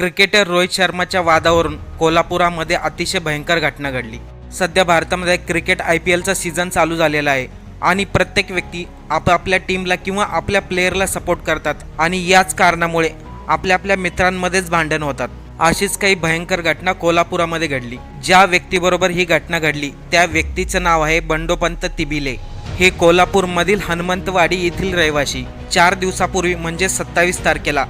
Cricketer Rohit शर्माच्या वादावरून कोल्हापुरामध्ये अतिशय भयंकर घटना घडली. सध्या भारतामध्ये क्रिकेट आय पी एलचा सीझन चालू झालेला आहे आणि प्रत्येक व्यक्ती आपापल्या टीमला किंवा आपल्या प्लेयरला सपोर्ट करतात आणि याच कारणामुळे आपल्या आपल्या मित्रांमध्येच भांडण होतात. अशीच काही भयंकर घटना कोल्हापुरामध्ये घडली. ज्या व्यक्तीबरोबर ही घटना घडली त्या व्यक्तीचं नाव आहे बंडोपंत तिबिले. हे कोल्हापूरमधील हनुमंतवाडी येथील रहिवासी चार दिवसापूर्वी म्हणजे सत्तावीस तारखेला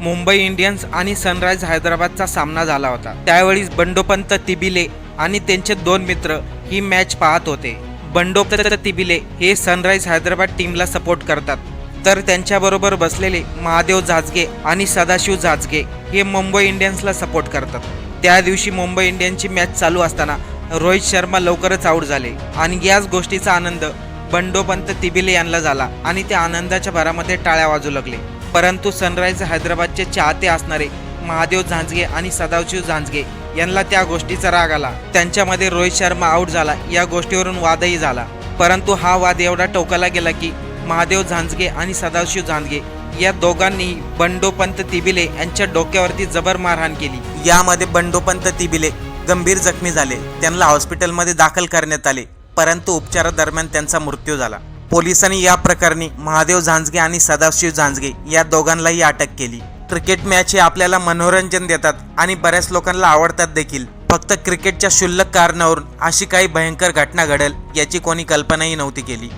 मुंबई इंडियन्स आणि सनराइज हैदराबादचा सामना झाला होता. त्यावेळी बंडोपंत तिबिले आणि त्यांचे दोन मित्र ही मॅच पाहत होते. बंडोपंत तिबिले हे सनराइज हैदराबाद टीमला सपोर्ट करतात. तर त्यांच्याबरोबर बसलेले महादेव जाजगे आणि सदाशिव जाजगे हे मुंबई इंडियन्सला सपोर्ट करतात. त्या दिवशी मुंबई इंडियन्सची मॅच चालू असताना रोहित शर्मा लवकरच आऊट झाले आणि याच गोष्टीचा आनंद बंडोपंत तिबिले यांना झाला आणि त्या आनंदाच्या भरामध्ये टाळ्या वाजू लागले. परंतु सनराइज हैदराबादचे चाहते असणारे महादेव झांजगे आणि सदाशिव झांजगे यांना त्या गोष्टीचा राग आला. त्यांच्यामध्ये रोहित शर्मा आऊट झाला. या गोष्टीवरून वादही झाला. परंतु हा वाद एवढा टोकाला गेला की महादेव झांजगे आणि सदाशिव झांजगे या दोघांनी बंडोपंत तिबिले यांच्या डोक्यावरती जबर मारहाण केली. यामध्ये बंडोपंत तिबिले गंभीर जखमी झाले. त्यांना हॉस्पिटलमध्ये दाखल करण्यात आले. परंतु उपचारादरम्यान त्यांचा मृत्यू झाला. पोलिसांनी या प्रकरणी महादेव झांजगे आणि सदाशिव झांजगे या दोघांनाही अटक केली. क्रिकेट मॅच हे आपल्याला मनोरंजन देतात आणि बऱ्याच लोकांना आवडतात देखील. फक्त क्रिकेटच्या क्षुल्लक कारणावरून अशी काही भयंकर घटना घडेल याची कोणी कल्पनाही नव्हती केली.